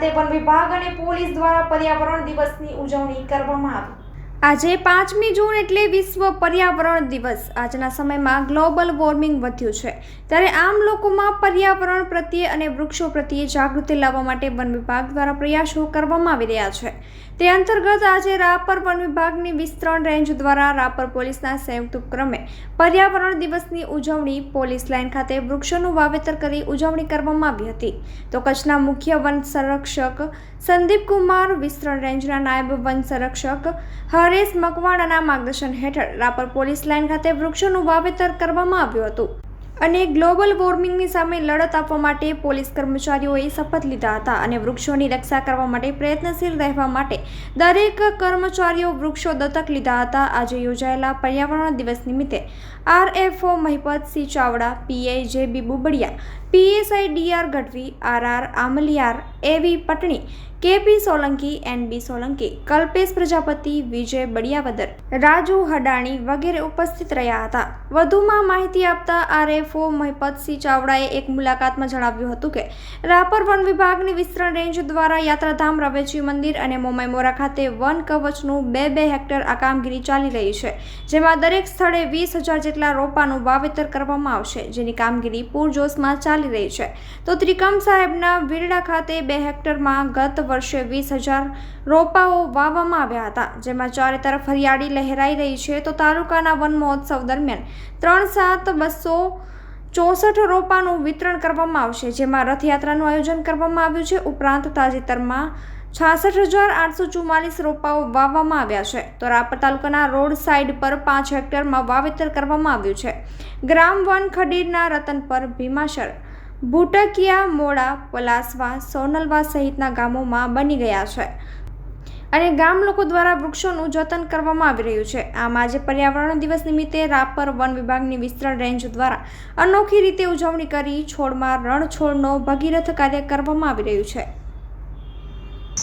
ખાતે વન વિભાગ અને પોલીસ દ્વારા પર્યાવરણ દિવસની ઉજવણી કરવામાં આવી. આજે પાંચમી જૂન એટલે વિશ્વ પર્યાવરણ દિવસ. આજના સમયમાં ગ્લોબલ વોર્મિંગ વધ્યું છે. ત્યારે આમ લોકોમાં પર્યાવરણ પ્રત્યે અને વૃક્ષો પ્રત્યે જાગૃતિ લાવવા માટે વન વિભાગ દ્વારા પ્રયાસો કરવામાં આવી રહ્યા છે. તે અંતર્ગત આજે રાપર વન વિભાગની વિસ્તરણ રેન્જ દ્વારા રાપર પોલીસના સંયુક્ત ઉપક્રમે પર્યાવરણ દિવસની ઉજવણી પોલીસ લાઇન ખાતે વૃક્ષોનું વાવેતર કરી ઉજવણી કરવામાં આવી હતી. તો કચ્છના મુખ્ય વન સંરક્ષક સંદીપ કુમાર વિસ્તરણ રેન્જના નાયબ વન સંરક્ષક હરેશ મકવાણાના માર્ગદર્શન હેઠળ રાપર પોલીસ લાઇન ખાતે વૃક્ષોનું વાવેતર કરવામાં આવ્યું હતું અને ગ્લોબલ વોર્મિંગની સામે લડત આપવા માટે પોલીસ કર્મચારીઓએ શપથ લીધા હતા અને વૃક્ષોની રક્ષા કરવા માટે પ્રયત્નશીલ રહેવા માટે દરેક કર્મચારીઓ વૃક્ષો દત્તક લીધા હતા. આજે યોજાયેલા પર્યાવરણ દિવસ નિમિત્તે RFO Mahipat Sinh Chavda, PI J B Bubadiya, PSI DR Gadhvi, RR Amliyar AV Patni KP Solanki, N B Solanki, Kalpesh Prajapati, Vijay Badiyavadar Raju Hadani વગેરે ઉપસ્થિત રહ્યા હતા. વધુમાં માહિતી આપતા આરએફઓ મહિપતસિંહ ચાવડાએ એક મુલાકાતમાં જણાવ્યું હતું કે, રાપર વન વિભાગની વિસ્તરણ રેન્જ દ્વારા યાત્રાધામ રવેચી મંદિર અને મોમાઈમોરા ખાતે વન કવચનું બે બે હેક્ટર આ કામગીરી ચાલી રહી છે, જેમાં દરેક સ્થળે વીસ હજાર જેટલા રોપાનું વાવેતર કરવામાં આવશે, જેની કામગીરી પૂરજોશમાં ચાલી રહી છે. તો ત્રિકમ સાહેબના વીરડા ખાતે બે હેક્ટરમાં ગત વર્ષે વીસ હજાર રોપાઓ વાવવામાં આવ્યા હતા. જેમાં ચારે તરફ હરિયાળી લહેરાઈ રહી છે તો તાલુકાના વન મહોત્સવ દરમિયાન ત્રણ સાત બસો ચોસઠ રોપાનું વિતરણ કરવામાં આવશે, જેમાં રથયાત્રાનું આયોજન કરવામાં આવ્યું છે. ઉપરાંત તાજેતરમાં છાસઠ હજાર આઠસો ચુમ્માલીસ રોપાઓ વાવવામાં આવ્યા છે. તો રાપર તાલુકાના રોડ સાઇડ પર પાંચ હેક્ટરમાં વાવેતર કરવામાં આવ્યું છે. ગ્રામ વન ખડીરના રતન પર ભીમાશર ભૂટકિયા મોડા પલાસવા સોનલવા સહિતના ગામોમાં બની ગયા છે. અને ગામ લોકો દ્વારા વૃક્ષોનું જતન કરવામાં આવી રહ્યું છે. આમ આજે પર્યાવરણ દિવસ નિમિત્તે રાપર વન વિભાગની વિસ્તરણ રેન્જ દ્વારા અનોખી રીતે ઉજવણી કરી છોડમાં રણછોડનો ભગીરથ કાર્ય કરવામાં આવી રહ્યું છે.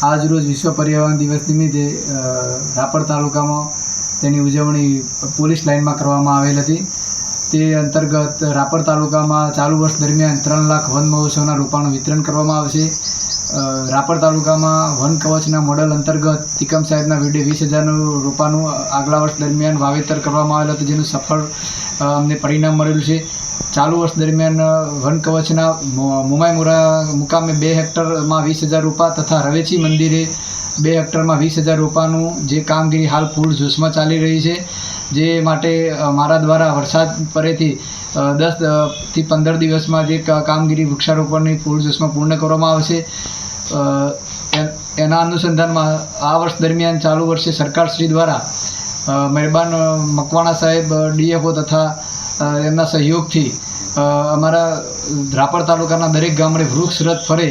આજ રોજ વિશ્વ પર્યાવરણ દિવસ નિમિત્તે રાપર તાલુકામાં તેની ઉજવણી પોલીસ લાઇનમાં કરવામાં આવેલ હતી. તે અંતર્ગત રાપર તાલુકામાં ચાલુ વર્ષ દરમિયાન ત્રણ લાખ વન મહોત્સવના રોપાનું વિતરણ કરવામાં આવશે. રાપર તાલુકામાં વન કવચના મોડલ અંતર્ગત તિકમ સાહેબના વીડે વીસ હજારનું રોપાનું આગલા વર્ષ દરમિયાન વાવેતર કરવામાં આવેલું હતું, જેનું સફળ અમને પરિણામ મળેલું છે. ચાલુ વર્ષ દરમિયાન વન કવચના મોમાઈમોરા મુકામે બે હેક્ટરમાં વીસ હજાર રૂપા તથા રવેચી મંદિરે બે હેક્ટરમાં વીસ હજાર રૂપાનું જે કામગીરી હાલ પૂર જોશમાં ચાલી રહી છે. જે માટે મારા દ્વારા વરસાદ પરેથી દસથી પંદર દિવસમાં જે કામગીરી વૃક્ષારોપણની ફૂલ જોશમાં પૂર્ણ કરવામાં આવશે. એના અનુસંધાનમાં આ વર્ષ દરમિયાન ચાલુ વર્ષે સરકારશ્રી દ્વારા મહેરબાન મકવાણા સાહેબ ડીએફઓ તથા એમના સહયોગથી અમારા રાપર તાલુકાના દરેક ગામડે વૃક્ષ રથ ફરે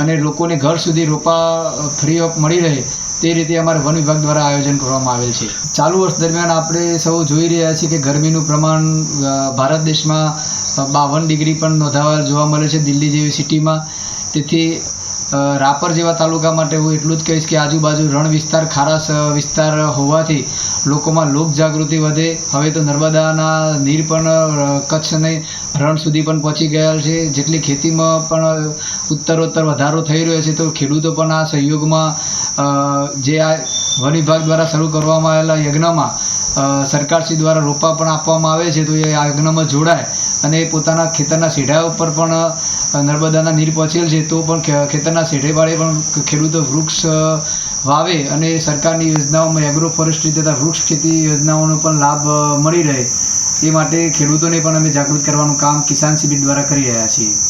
અને લોકોને ઘર સુધી રોપા ફ્રી ઓફ મળી રહે તે રીતે અમારે વન વિભાગ દ્વારા આયોજન કરવામાં આવેલ છે. ચાલુ વર્ષ દરમિયાન આપણે સૌ જોઈ રહ્યા છીએ કે ગરમીનું પ્રમાણ ભારત દેશમાં બાવન ડિગ્રી પણ નોંધાવા જોવા મળે છે દિલ્હી જેવી સિટીમાં. તેથી રાપર જેવા તાલુકા માટે હું એટલું જ કહીશ કે આજુબાજુ રણ વિસ્તાર ખારાશ વિસ્તાર હોવાથી લોકોમાં લોક જાગૃતિ વધે. હવે તો નર્મદાના નીર પણ કચ્છને રણ સુધી પણ પહોંચી ગયા છે. જેટલી ખેતીમાં પણ ઉત્તરોત્તર વધારો થઈ રહ્યો છે, તો ખેડૂતો પણ આ સહયોગમાં જે આ વન વિભાગ દ્વારા શરૂ કરવામાં આવેલા યજ્ઞમાં સરકારશ્રી દ્વારા રોપા પણ આપવામાં આવે છે, તો એ આ યજ્ઞમાં જોડાય અને એ પોતાના ખેતરના સેઢા ઉપર પણ નર્મદાના નીર પહોંચેલ છે, તો પણ ખેતરના સેઢે બાળે પણ ખેડૂતો વૃક્ષ વાવે અને સરકારની યોજનાઓમાં એગ્રો ફોરેસ્ટ્રી તથા વૃક્ષ ખેતી યોજનાઓનો પણ લાભ મળી રહે. એ માટે ખેડૂતોને પણ અમે જાગૃત કરવાનું કામ કિસાન શિબિર દ્વારા કરી રહ્યા છીએ.